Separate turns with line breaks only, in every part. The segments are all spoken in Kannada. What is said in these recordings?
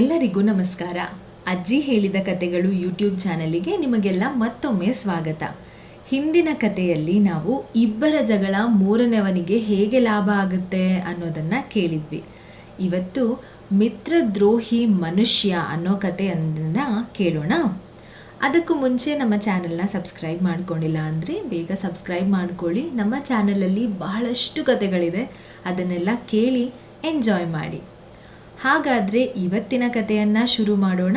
ಎಲ್ಲರಿಗೂ ನಮಸ್ಕಾರ. ಅಜ್ಜಿ ಹೇಳಿದ ಕತೆಗಳು ಯೂಟ್ಯೂಬ್ ಚಾನಲಿಗೆ ನಿಮಗೆಲ್ಲ ಮತ್ತೊಮ್ಮೆ ಸ್ವಾಗತ. ಹಿಂದಿನ ಕಥೆಯಲ್ಲಿ ನಾವು ಇಬ್ಬರ ಜಗಳ ಮೂರನೆಯವನಿಗೆ ಹೇಗೆ ಲಾಭ ಆಗುತ್ತೆ ಅನ್ನೋದನ್ನ ಕೇಳಿದ್ವಿ. ಇವತ್ತು ಮಿತ್ರದ್ರೋಹಿ ಮನುಷ್ಯ ಅನ್ನೋ ಕಥೆಯನ್ನ ಕೇಳೋಣ. ಅದಕ್ಕೂ ಮುಂಚೆ ನಮ್ಮ ಚಾನಲ್ನ ಸಬ್ಸ್ಕ್ರೈಬ್ ಮಾಡ್ಕೊಂಡಿಲ್ಲ ಅಂದರೆ ಬೇಗ ಸಬ್ಸ್ಕ್ರೈಬ್ ಮಾಡ್ಕೊಳ್ಳಿ. ನಮ್ಮ ಚಾನಲಲ್ಲಿ ಬಹಳಷ್ಟು ಕಥೆಗಳಿದೆ. ಅದನ್ನೆಲ್ಲ ಕೇಳಿ ಎಂಜಾಯ್ ಮಾಡಿ. ಹಾಗಾದರೆ ಇವತ್ತಿನ ಕಥೆಯನ್ನು ಶುರು ಮಾಡೋಣ.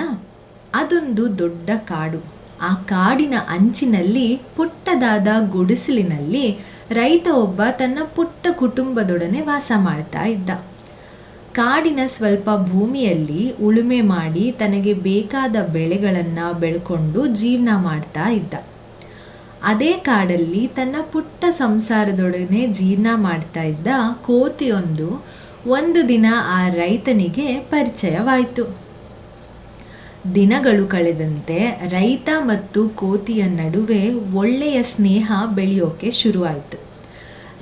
ಅದೊಂದು ದೊಡ್ಡ ಕಾಡು. ಆ ಕಾಡಿನ ಅಂಚಿನಲ್ಲಿ, ಪುಟ್ಟದಾದ ಗುಡಿಸಲಿನಲ್ಲಿ ರೈತ ಒಬ್ಬ ತನ್ನ ಪುಟ್ಟ ಕುಟುಂಬದೊಡನೆ ವಾಸ ಮಾಡ್ತಾ ಇದ್ದ. ಕಾಡಿನ ಸ್ವಲ್ಪ ಭೂಮಿಯಲ್ಲಿ ಉಳುಮೆ ಮಾಡಿ ತನಗೆ ಬೇಕಾದ ಬೆಳೆಗಳನ್ನು ಬೆಳ್ಕೊಂಡು ಜೀವನ ಮಾಡ್ತಾ ಇದ್ದ. ಅದೇ ಕಾಡಲ್ಲಿ ತನ್ನ ಪುಟ್ಟ ಸಂಸಾರದೊಡನೆ ಜೀರ್ಣ ಮಾಡ್ತಾ ಇದ್ದ ಕೋತಿಯೊಂದು ಒಂದು ದಿನ ಆ ರೈತನಿಗೆ ಪರಿಚಯವಾಯಿತು. ದಿನಗಳು ಕಳೆದಂತೆ ರೈತ ಮತ್ತು ಕೋತಿಯ ನಡುವೆ ಒಳ್ಳೆಯ ಸ್ನೇಹ ಬೆಳೆಯೋಕೆ ಶುರುವಾಯಿತು.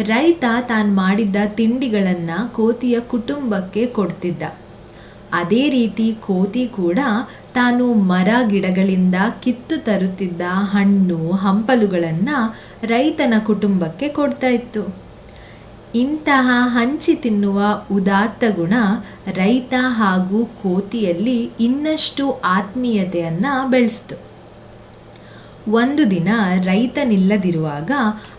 ರೈತ ತಾನು ಮಾಡಿದ್ದ ತಿಂಡಿಗಳನ್ನು ಕೋತಿಯ ಕುಟುಂಬಕ್ಕೆ ಕೊಡ್ತಿದ್ದ. ಅದೇ ರೀತಿ ಕೋತಿ ಕೂಡ ತಾನು ಮರ ಗಿಡಗಳಿಂದ ಕಿತ್ತು ತರುತ್ತಿದ್ದ ಹಣ್ಣು, ಹಂಪಲುಗಳನ್ನು ರೈತನ ಕುಟುಂಬಕ್ಕೆ ಕೊಡ್ತಾ ಇತ್ತು. ಇಂತಹ ಹಂಚಿ ತಿನ್ನುವ ಉದಾತ್ತ ಗುಣ ರೈತ ಹಾಗೂ ಕೋತಿಯಲ್ಲಿ ಇನ್ನಷ್ಟು ಆತ್ಮೀಯತೆಯನ್ನು ಬೆಳೆಸ್ತು. ಒಂದು ದಿನ ರೈತನಿಲ್ಲದಿರುವಾಗ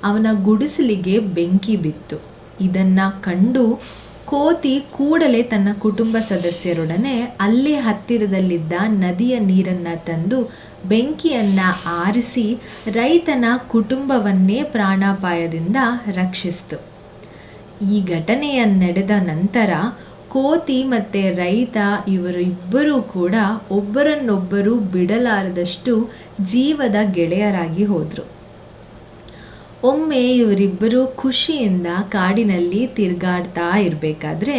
ಅವನ ಗುಡಿಸಲಿಗೆ ಬೆಂಕಿ ಬಿತ್ತು. ಇದನ್ನು ಕಂಡು ಕೋತಿ ಕೂಡಲೇ ತನ್ನ ಕುಟುಂಬ ಸದಸ್ಯರೊಡನೆ ಅಲ್ಲೇ ಹತ್ತಿರದಲ್ಲಿದ್ದ ನದಿಯ ನೀರನ್ನು ತಂದು ಬೆಂಕಿಯನ್ನು ಆರಿಸಿ ರೈತನ ಕುಟುಂಬವನ್ನೇ ಪ್ರಾಣಾಪಾಯದಿಂದ ರಕ್ಷಿಸಿತು. ಈ ಘಟನೆಯ ನಡೆದ ನಂತರ ಕೋತಿ ಮತ್ತು ರೈತ ಇವರು ಇಬ್ಬರೂ ಕೂಡ ಒಬ್ಬರನ್ನೊಬ್ಬರು ಬಿಡಲಾರದಷ್ಟು ಜೀವದ ಗೆಳೆಯರಾಗಿ ಹೋದರು. ಒಮ್ಮೆ ಇವರಿಬ್ಬರು ಖುಷಿಯಿಂದ ಕಾಡಿನಲ್ಲಿ ತಿರುಗಾಡ್ತಾ ಇರಬೇಕಾದ್ರೆ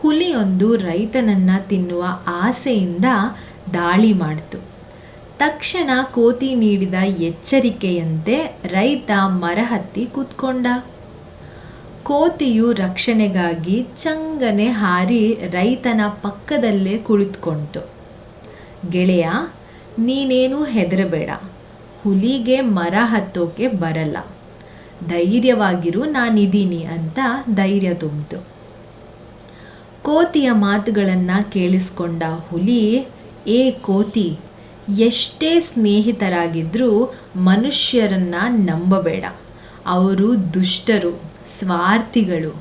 ಹುಲಿಯೊಂದು ರೈತನನ್ನು ತಿನ್ನುವ ಆಸೆಯಿಂದ ದಾಳಿ ಮಾಡಿತು. ತಕ್ಷಣ ಕೋತಿ ನೀಡಿದ ಎಚ್ಚರಿಕೆಯಂತೆ ರೈತ ಮರ ಹತ್ತಿ ಕೂತ್ಕೊಂಡ. ಕೋತಿಯು ರಕ್ಷಣೆಗಾಗಿ ಚಂಗನೆ ಹಾರಿ ರೈತನ ಪಕ್ಕದಲ್ಲೇ ಕುಳಿತುಕೊಂತು. ಗೆಳೆಯ, ನೀನೇನು ಹೆದರಬೇಡ. ಹುಲಿಗೆ ಮರ ಹತ್ತೋಕೆ ಬರಲ್ಲ. ಧೈರ್ಯವಾಗಿರು, ನಾನಿದ್ದೀನಿ ಅಂತ ಧೈರ್ಯ ತುಂಬಿತು. ಕೋತಿಯ ಮಾತುಗಳನ್ನು ಕೇಳಿಸ್ಕೊಂಡ ಹುಲಿ, ಏ ಕೋತಿ, ಎಷ್ಟೇ ಸ್ನೇಹಿತರಾಗಿದ್ದರೂ ಮನುಷ್ಯರನ್ನು ನಂಬಬೇಡ. ಅವರು ದುಷ್ಟರು. ಸ್ವಾರ್ಥಿಗಳು.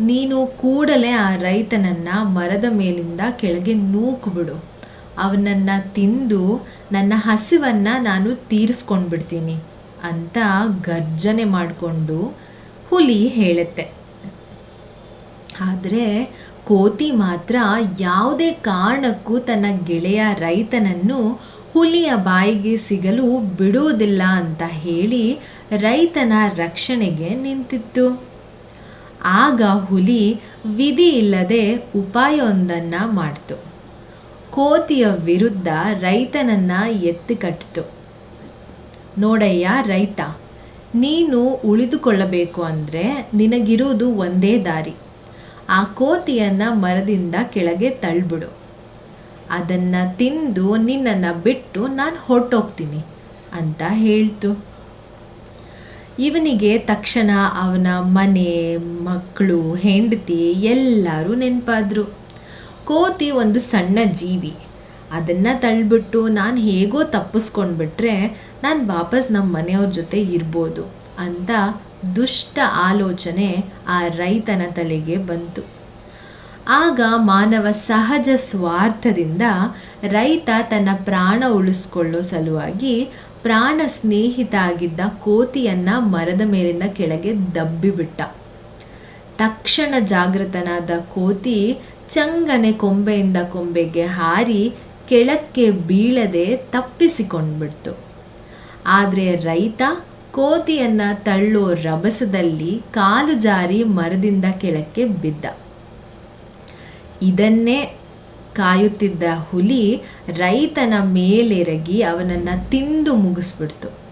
ನೀನು ಕೂಡಲೇ ಆ ರೈತನನ್ನ ಮರದ ಮೇಲಿಂದ ಕೆಳಗೆ ನೂಕುಬಿಡು. ಅವನನ್ನು ತಿಂದು ನನ್ನ ಹಸಿವನ್ನು ನಾನು ತೀರಿಸ್ಕೊಂಡ್ಬಿಡ್ತೀನಿ ಅಂತ ಗರ್ಜನೆ ಮಾಡಿಕೊಂಡು ಹುಲಿ ಹೇಳುತ್ತೆ. ಆದರೆ ಕೋತಿ ಮಾತ್ರ ಯಾವುದೇ ಕಾರಣಕ್ಕೂ ತನ್ನ ಗೆಳೆಯ ರೈತನನ್ನು ಹುಲಿಯ ಬಾಯಿಗೆ ಸಿಗಲು ಬಿಡುವುದಿಲ್ಲ ಅಂತ ಹೇಳಿ ರೈತನ ರಕ್ಷಣೆಗೆ ನಿಂತಿತ್ತು. ಆಗ ಹುಲಿ ವಿಧಿ ಇಲ್ಲದೆ ಉಪಾಯವೊಂದನ್ನು ಮಾಡ್ತು. ಕೋತಿಯ ವಿರುದ್ಧ ರೈತನನ್ನ ಎತ್ತಿ ಕಟ್ಟಿತು. ನೋಡಯ್ಯ ರೈತ, ನೀನು ಉಳಿದುಕೊಳ್ಳಬೇಕು ಅಂದರೆ ನಿನಗಿರೋದು ಒಂದೇ ದಾರಿ. ಆ ಕೋತಿಯನ್ನು ಮರದಿಂದ ಕೆಳಗೆ ತಳ್ಬಿಡು. ಅದನ್ನು ತಿಂದು ನಿನ್ನನ್ನು ಬಿಟ್ಟು ನಾನು ಹೊರಟೋಗ್ತೀನಿ ಅಂತ ಹೇಳ್ತು. ಇವನಿಗೆ ತಕ್ಷಣ ಅವನ ಮನೆ ಮಕ್ಕಳು ಹೆಂಡತಿ ಎಲ್ಲರೂ ನೆನಪಾದ್ರು. ಕೋತಿ ಒಂದು ಸಣ್ಣ ಜೀವಿ. ಅದನ್ನು ತಳ್ಳಿಬಿಟ್ಟು ನಾನು ಹೇಗೋ ತಪ್ಪಿಸ್ಕೊಂಡ್ಬಿಟ್ರೆ ನಾನು ವಾಪಸ್ ನಮ್ಮ ಮನೆಯವ್ರ ಜೊತೆ ಇರ್ಬೋದು ಅಂತ ದುಷ್ಟ ಆಲೋಚನೆ ಆ ರೈತನ ತಲೆಗೆ ಬಂತು. ಆಗ ಮಾನವ ಸಹಜ ಸ್ವಾರ್ಥದಿಂದ ರೈತ ತನ್ನ ಪ್ರಾಣ ಉಳಿಸ್ಕೊಳ್ಳೋ ಸಲುವಾಗಿ ಪ್ರಾಣ ಸ್ನೇಹಿತ ಆಗಿದ್ದ ಕೋತಿಯನ್ನ ಮರದ ಮೇಲಿಂದ ಕೆಳಗೆ ದಬ್ಬಿಬಿಟ್ಟ. ತಕ್ಷಣ ಜಾಗೃತನಾದ ಕೋತಿ ಚಂಗನೆ ಕೊಂಬೆಯಿಂದ ಕೊಂಬೆಗೆ ಹಾರಿ ಕೆಳಕ್ಕೆ ಬೀಳದೆ ತಪ್ಪಿಸಿಕೊಂಡ್ಬಿಡ್ತು. ಆದರೆ ರೈತ ಕೋತಿಯನ್ನು ತಳ್ಳೋ ರಭಸದಲ್ಲಿ ಕಾಲು ಜಾರಿ ಮರದಿಂದ ಕೆಳಕ್ಕೆ ಬಿದ್ದ. ಇದನ್ನೇ ಕಾಯುತ್ತಿದ್ದ ಹುಲಿ ರೈತನ ಮೇಲೆರಗಿ ಅವನನ್ನು ತಿಂದು ಮುಗಿಸ್ಬಿಡ್ತು.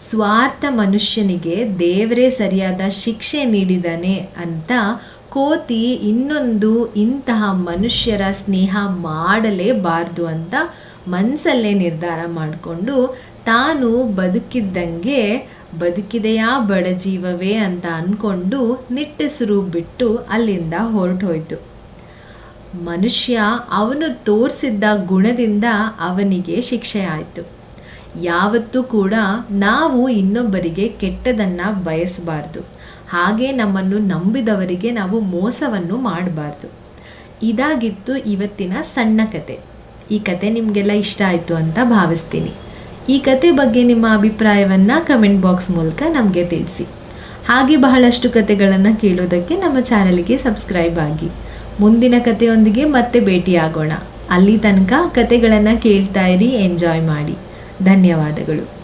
ಸ್ವಾರ್ಥ ಮನುಷ್ಯನಿಗೆ ದೇವರೇ ಸರಿಯಾದ ಶಿಕ್ಷೆ ನೀಡಿದಾನೆ ಅಂತ ಕೋತಿ ಇನ್ನೊಂದು ಇಂತಹ ಮನುಷ್ಯರ ಸ್ನೇಹ ಮಾಡಲೇಬಾರ್ದು ಅಂತ ಮನಸ್ಸಲ್ಲೇ ನಿರ್ಧಾರ ಮಾಡಿಕೊಂಡು ತಾನು ಬದುಕಿದ್ದಂಗೆ ಬದುಕಿದೆಯಾ ಬಡಜೀವವೇ ಅಂತ ಅಂದ್ಕೊಂಡು ನಿಟ್ಟೆಸರು ಬಿಟ್ಟು ಅಲ್ಲಿಂದ ಹೊರಟೋಯ್ತು. ಮನುಷ್ಯ ಅವನು ತೋರಿಸಿದ್ದ ಗುಣದಿಂದ ಅವನಿಗೆ ಶಿಕ್ಷೆ ಆಯಿತು. ಯಾವತ್ತೂ ಕೂಡ ನಾವು ಇನ್ನೊಬ್ಬರಿಗೆ ಕೆಟ್ಟದನ್ನು ಬಯಸಬಾರ್ದು. ಹಾಗೆ ನಮ್ಮನ್ನು ನಂಬಿದವರಿಗೆ ನಾವು ಮೋಸವನ್ನು ಮಾಡಬಾರ್ದು. ಇದಾಗಿತ್ತು ಇವತ್ತಿನ ಸಣ್ಣ ಕತೆ. ಈ ಕತೆ ನಿಮಗೆಲ್ಲ ಇಷ್ಟ ಆಯಿತು ಅಂತ ಭಾವಿಸ್ತೀನಿ. ಈ ಕತೆ ಬಗ್ಗೆ ನಿಮ್ಮ ಅಭಿಪ್ರಾಯವನ್ನು ಕಮೆಂಟ್ ಬಾಕ್ಸ್ ಮೂಲಕ ನಮಗೆ ತಿಳಿಸಿ. ಹಾಗೆ ಬಹಳಷ್ಟು ಕತೆಗಳನ್ನು ಕೇಳೋದಕ್ಕೆ ನಮ್ಮ ಚಾನಲ್ಗೆ ಸಬ್ಸ್ಕ್ರೈಬ್ ಆಗಿ. ಮುಂದಿನ ಕಥೆಯೊಂದಿಗೆ ಮತ್ತೆ ಭೇಟಿಯಾಗೋಣ. ಅಲ್ಲಿ ತನಕ ಕತೆಗಳನ್ನು ಕೇಳ್ತಾ ಇರಿ ಎಂಜಾಯ್ ಮಾಡಿ. ಧನ್ಯವಾದಗಳು.